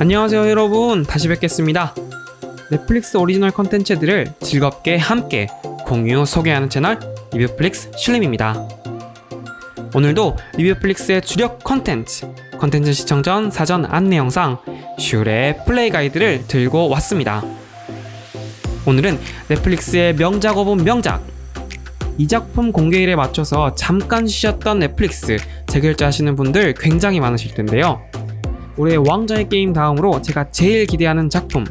안녕하세요 여러분. 다시 뵙겠습니다. 넷플릭스 오리지널 컨텐츠들을 즐겁게 함께 공유 소개하는 채널 리뷰플릭스 슐림입니다. 오늘도 리뷰플릭스의 주력 컨텐츠 컨텐츠 시청 전 사전 안내 영상 슐의 플레이 가이드를 들고 왔습니다. 오늘은 넷플릭스의 명작 오브 명작. 이 작품 공개일에 맞춰서 잠깐 쉬었던 넷플릭스 재결제 하시는 분들 굉장히 많으실 텐데요 올해 왕좌의 게임 다음으로 제가 제일 기대하는 작품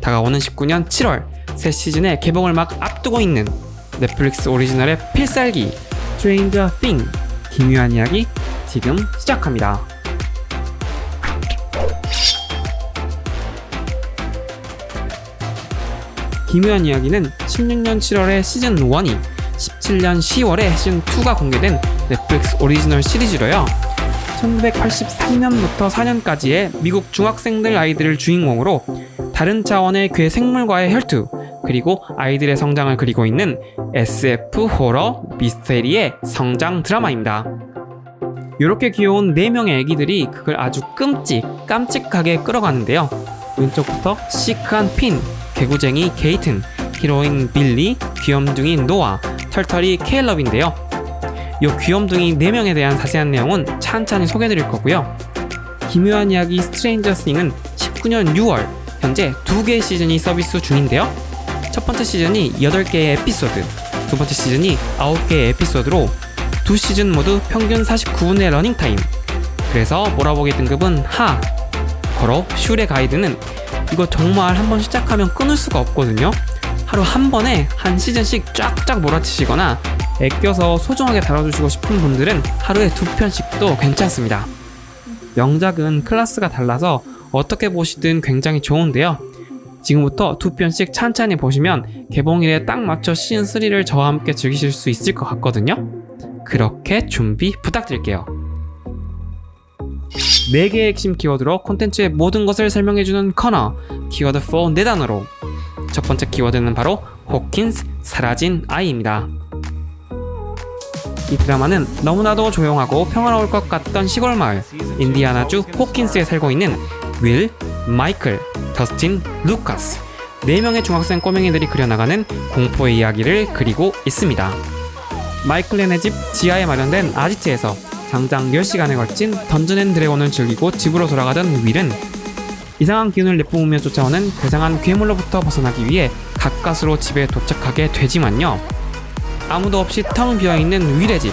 다가오는 19년 7월 새 시즌의 개봉을 막 앞두고 있는 넷플릭스 오리지널의 필살기 Stranger Thing 기묘한 이야기 지금 시작합니다. 기묘한 이야기는 16년 7월에 시즌 1이 17년 10월에 시즌 2가 공개된 넷플릭스 오리지널 시리즈로요. 1983년부터 4년까지의 미국 중학생들 아이들을 주인공으로 다른 차원의 괴 생물과의 혈투 그리고 아이들의 성장을 그리고 있는 SF 호러 미스테리의 성장 드라마입니다. 이렇게 귀여운 4명의 애기들이 그걸 아주 끔찍 깜찍하게 끌어가는데요. 왼쪽부터 시크한 핀, 개구쟁이 게이튼, 히로인 빌리, 귀염둥이 노아, 털털이 케일럽인데요. 이 귀염둥이 4명에 대한 자세한 내용은 찬찬히 소개해드릴 거고요. 기묘한 이야기 스트레인저 싱은 19년 6월 현재 2개의 시즌이 서비스 중인데요. 첫 번째 시즌이 8개의 에피소드, 두 번째 시즌이 9개의 에피소드로 두 시즌 모두 평균 49분의 러닝타임. 그래서 몰아보기 등급은 하. 거로 슈의 가이드는 이거 정말 한 번 시작하면 끊을 수가 없거든요. 하루 한 번에 한 시즌씩 쫙쫙 몰아치시거나 애껴서 소중하게 다뤄주시고 싶은 분들은 하루에 두 편씩도 괜찮습니다. 명작은 클래스가 달라서 어떻게 보시든 굉장히 좋은데요. 지금부터 두 편씩 찬찬히 보시면 개봉일에 딱 맞춰 시즌 3를 저와 함께 즐기실 수 있을 것 같거든요. 그렇게 준비 부탁드릴게요. 4개의 핵심 키워드로 콘텐츠의 모든 것을 설명해주는 커너 키워드 4 4단어로 첫 번째 키워드는 바로 호킨스 사라진 아이입니다. 이 드라마는 너무나도 조용하고 평화로울 것 같던 시골 마을 인디아나주 호킨스에 살고 있는 윌, 마이클, 더스틴, 루카스 4명의 중학생 꼬맹이들이 그려나가는 공포의 이야기를 그리고 있습니다. 마이클렌의 집 지하에 마련된 아지트에서 장장 10시간에 걸친 던전 앤 드래곤을 즐기고 집으로 돌아가던 윌은 이상한 기운을 내뿜으며 쫓아오는 괴상한 괴물로부터 벗어나기 위해 가까스로 집에 도착하게 되지만요. 아무도 없이 텅 비어있는 윌의 집.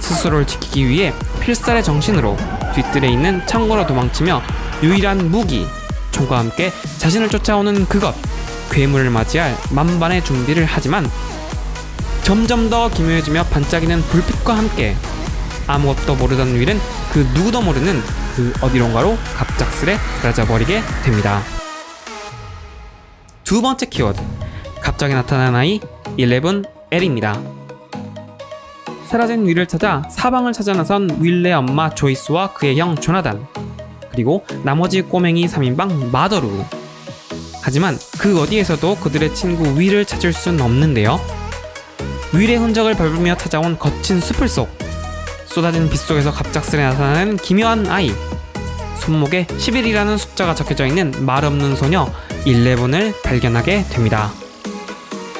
스스로를 지키기 위해 필살의 정신으로 뒤뜰에 있는 창고로 도망치며 유일한 무기, 총과 함께 자신을 쫓아오는 그것, 괴물을 맞이할 만반의 준비를 하지만 점점 더 기묘해지며 반짝이는 불빛과 함께 아무것도 모르던 윌은 그 누구도 모르는 그 어디론가로 갑작스레 사라져버리게 됩니다. 두 번째 키워드. 갑자기 나타난 아이 11 L입니다. 사라진 윌을 찾아 사방을 찾아 나선 윌의 엄마 조이스와 그의 형 조나단 그리고 나머지 꼬맹이 3인방 마더루 하지만 그 어디에서도 그들의 친구 윌을 찾을 순 없는데요. 윌의 흔적을 밟으며 찾아온 거친 숲을 속 쏟아진 빛 속에서 갑작스레 나타나는 기묘한 아이 손목에 11이라는 숫자가 적혀져 있는 말 없는 소녀 11을 발견하게 됩니다.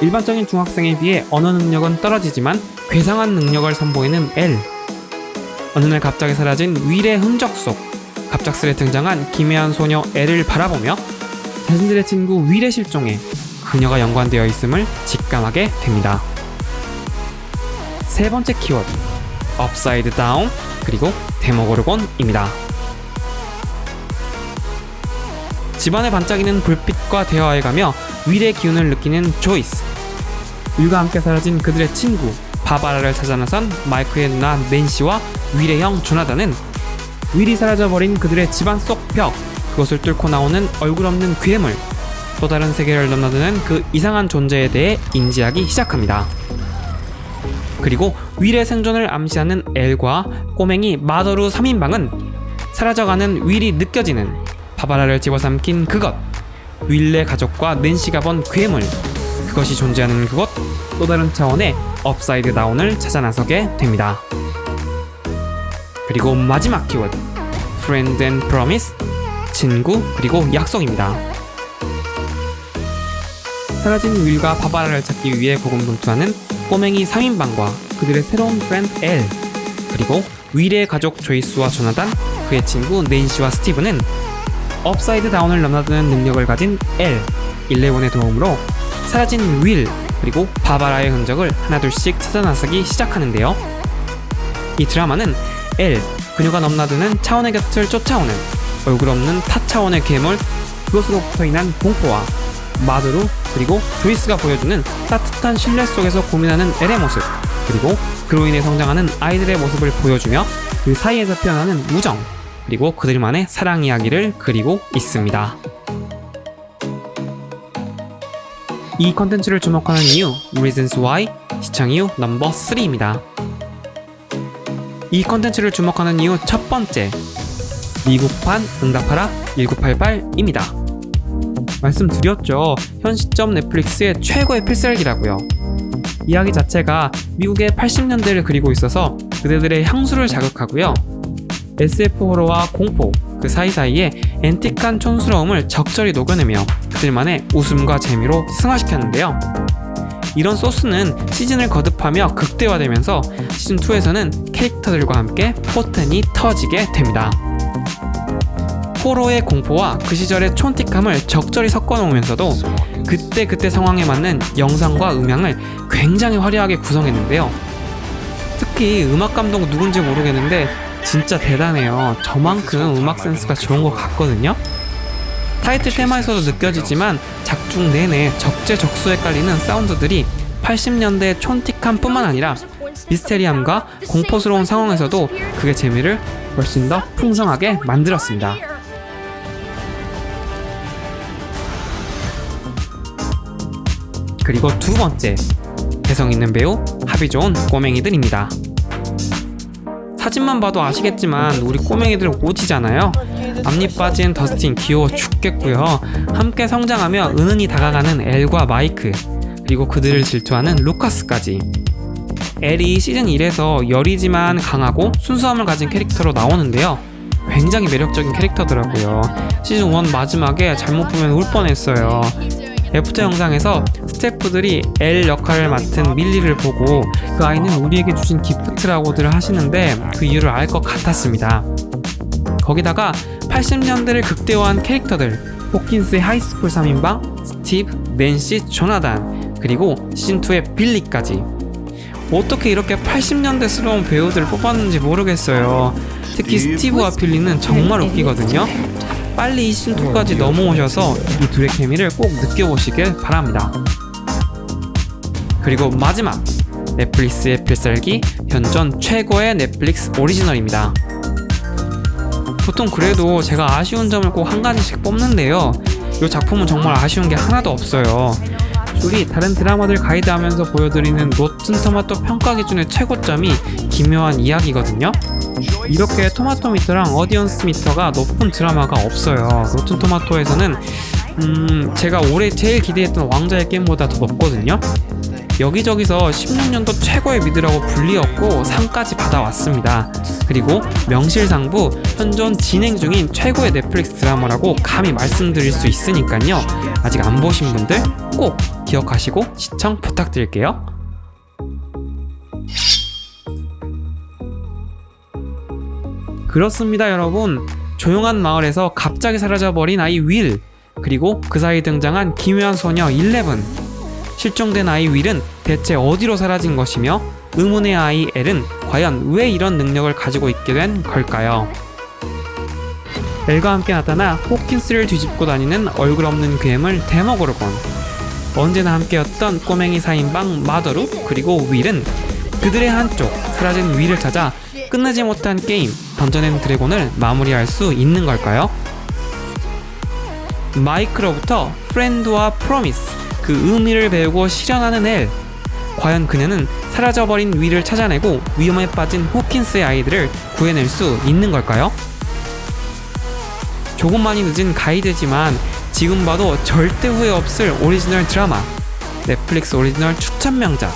일반적인 중학생에 비해 언어 능력은 떨어지지만 괴상한 능력을 선보이는 L. 어느 날 갑자기 사라진 윌의 흔적 속 갑작스레 등장한 기묘한 소녀 L을 바라보며 자신들의 친구 윌의 실종에 그녀가 연관되어 있음을 직감하게 됩니다. 세 번째 키워드 업사이드 다운 그리고 데모고르곤입니다. 집안에 반짝이는 불빛과 대화해가며 윌의 기운을 느끼는 조이스 윌과 함께 사라진 그들의 친구 바바라를 찾아 나선 마이크의 누나 낸시와 윌의 형 조나단은 윌이 사라져버린 그들의 집안 속 벽 그것을 뚫고 나오는 얼굴 없는 괴물 또 다른 세계를 넘나드는 그 이상한 존재에 대해 인지하기 시작합니다. 그리고 윌의 생존을 암시하는 엘과 꼬맹이 마더루 3인방은 사라져가는 윌이 느껴지는 바바라를 집어삼킨 그것 윌의 가족과 낸시가 본 괴물 그것이 존재하는 그곳 또 다른 차원의 업사이드 다운을 찾아 나서게 됩니다. 그리고 마지막 키워드 Friend and Promise 친구, 그리고 약속입니다. 사라진 윌과 바바라를 찾기 위해 고군분투하는 꼬맹이 3인방과 그들의 새로운 프렌드 엘 그리고 윌의 가족 조이스와 조나단 그의 친구 낸시와 스티브는 업사이드 다운을 넘나드는 능력을 가진 엘, 일레원의 도움으로 사라진 윌 그리고 바바라의 흔적을 하나둘씩 찾아 나서기 시작하는데요. 이 드라마는 엘, 그녀가 넘나드는 차원의 곁을 쫓아오는 얼굴 없는 타 차원의 괴물 그것으로부터 인한 공포와 마드루 그리고 조이스가 보여주는 따뜻한 신뢰 속에서 고민하는 엘의 모습 그리고 그로 인해 성장하는 아이들의 모습을 보여주며 그 사이에서 피어나는 우정 그리고 그들만의 사랑 이야기를 그리고 있습니다. 이 컨텐츠를 주목하는 이유 Reasons Why 시청 이유 넘버 3입니다. 이 컨텐츠를 주목하는 이유 첫 번째 미국판 응답하라 1988입니다. 말씀드렸죠. 현 시점 넷플릭스의 최고의 필살기라고요. 이야기 자체가 미국의 80년대를 그리고 있어서 그대들의 향수를 자극하고요. SF 호러와 공포 그 사이사이에 앤틱한 촌스러움을 적절히 녹여내며 그들만의 웃음과 재미로 승화시켰는데요. 이런 소스는 시즌을 거듭하며 극대화되면서 시즌2에서는 캐릭터들과 함께 포텐이 터지게 됩니다. 호러의 공포와 그 시절의 촌틱함을 적절히 섞어 놓으면서도 그때 그때 상황에 맞는 영상과 음향을 굉장히 화려하게 구성했는데요. 특히 음악 감독 누군지 모르겠는데 진짜 대단해요. 저만큼 음악 센스가 좋은 것 같거든요. 타이틀 테마에서도 느껴지지만 작중 내내 적재적소에 깔리는 사운드들이 80년대 촌틱함 뿐만 아니라 미스테리함과 공포스러운 상황에서도 그의 재미를 훨씬 더 풍성하게 만들었습니다. 그리고 두 번째, 개성 있는 배우, 합이 좋은 꼬맹이들입니다. 사진만 봐도 아시겠지만 우리 꼬맹이들 오지잖아요. 앞니 빠진 더스틴 귀여워 죽겠고요. 함께 성장하며 은은히 다가가는 엘과 마이크 그리고 그들을 질투하는 루카스까지. 엘이 시즌 1에서 여리지만 강하고 순수함을 가진 캐릭터로 나오는데요. 굉장히 매력적인 캐릭터더라고요. 시즌 1 마지막에 잘못 보면 울 뻔했어요. 애프터 영상에서 스태프들이 엘 역할을 맡은 밀리를 보고 그 아이는 우리에게 주신 기프트라고들 하시는데 그 이유를 알 것 같았습니다. 거기다가 80년대를 극대화한 캐릭터들 호킨스의 하이스쿨 3인방 스티브, 낸시, 조나단 그리고 시즌2의 빌리까지 어떻게 이렇게 80년대스러운 배우들을 뽑았는지 모르겠어요. 특히 스티브와 빌리는 정말 웃기거든요. 빨리 이 시즌2까지 넘어오셔서 이 둘의 케미를 꼭 느껴보시길 바랍니다. 그리고 마지막 넷플릭스의 필살기 현존 최고의 넷플릭스 오리지널입니다. 보통 그래도 제가 아쉬운 점을 꼭 한 가지씩 뽑는데요. 이 작품은 정말 아쉬운 게 하나도 없어요. 우리 다른 드라마들 가이드하면서 보여드리는 로튼 토마토 평가 기준의 최고점이 기묘한 이야기거든요. 이렇게 토마토 미터랑 어디언스 미터가 높은 드라마가 없어요. 로튼 토마토에서는 음, 제가 올해 제일 기대했던 왕자의 게임보다 더 높거든요. 여기저기서 16년도 최고의 미드라고 불리었고 상까지 받아왔습니다. 그리고 명실상부 현존 진행 중인 최고의 넷플릭스 드라마라고 감히 말씀드릴 수 있으니까요. 아직 안 보신 분들 꼭 기억하시고 시청 부탁드릴게요. 그렇습니다, 여러분. 조용한 마을에서 갑자기 사라져버린 아이 윌, 그리고 그 사이 등장한 기묘한 소녀 11. 실종된 아이 윌은 대체 어디로 사라진 것이며 의문의 아이 엘은 과연 왜 이런 능력을 가지고 있게 된 걸까요? 엘과 함께 나타나 호킨스를 뒤집고 다니는 얼굴 없는 괴물 데모고르곤 언제나 함께였던 꼬맹이 4인방 마더루 그리고 윌은 그들의 한쪽 사라진 윌을 찾아 끝나지 못한 게임 던전 앤 드래곤을 마무리할 수 있는 걸까요? 마이크로부터 프렌드와 프로미스 그 의미를 배우고 실현하는 엘 과연 그녀는 사라져버린 위를 찾아내고 위험에 빠진 호킨스의 아이들을 구해낼 수 있는 걸까요? 조금만이 늦은 가이드지만 지금 봐도 절대 후회 없을 오리지널 드라마 넷플릭스 오리지널 추천 명작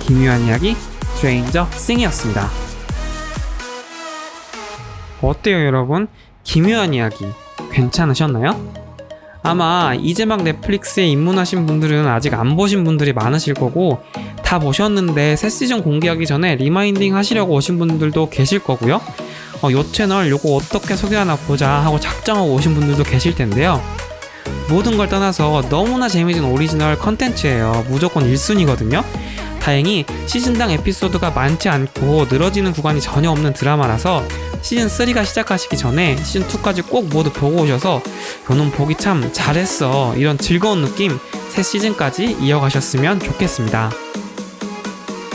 기묘한 이야기 스트레인저 싱이었습니다. 어때요 여러분? 기묘한 이야기 괜찮으셨나요? 아마 이제 막 넷플릭스에 입문하신 분들은 아직 안 보신 분들이 많으실 거고 다 보셨는데 새 시즌 공개하기 전에 리마인딩 하시려고 오신 분들도 계실 거고요. 어, 요 채널 요거 어떻게 소개하나 보자 하고 작정하고 오신 분들도 계실 텐데요. 모든 걸 떠나서 너무나 재미진 오리지널 컨텐츠예요. 무조건 1순위거든요. 다행히 시즌당 에피소드가 많지 않고 늘어지는 구간이 전혀 없는 드라마라서 시즌 3가 시작하시기 전에 시즌 2까지 꼭 모두 보고 오셔서 요놈 보기 참 잘했어 이런 즐거운 느낌 새 시즌까지 이어가셨으면 좋겠습니다.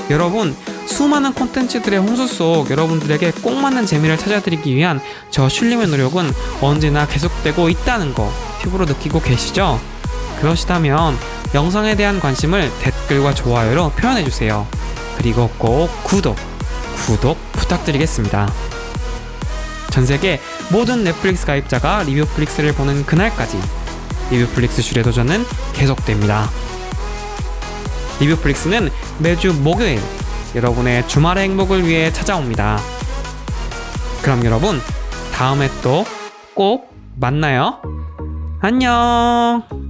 여러분 수많은 콘텐츠들의 홍수 속 여러분들에게 꼭 맞는 재미를 찾아드리기 위한 저 슐림의 노력은 언제나 계속되고 있다는 거 피부로 느끼고 계시죠? 그러시다면 영상에 대한 관심을 댓글과 좋아요로 표현해주세요. 그리고 꼭 구독, 구독 부탁드리겠습니다. 전 세계 모든 넷플릭스 가입자가 리뷰플릭스를 보는 그날까지 리뷰플릭스 슐의 도전은 계속됩니다. 리뷰플릭스는 매주 목요일 여러분의 주말의 행복을 위해 찾아옵니다. 그럼 여러분 다음에 또 꼭 만나요. 안녕.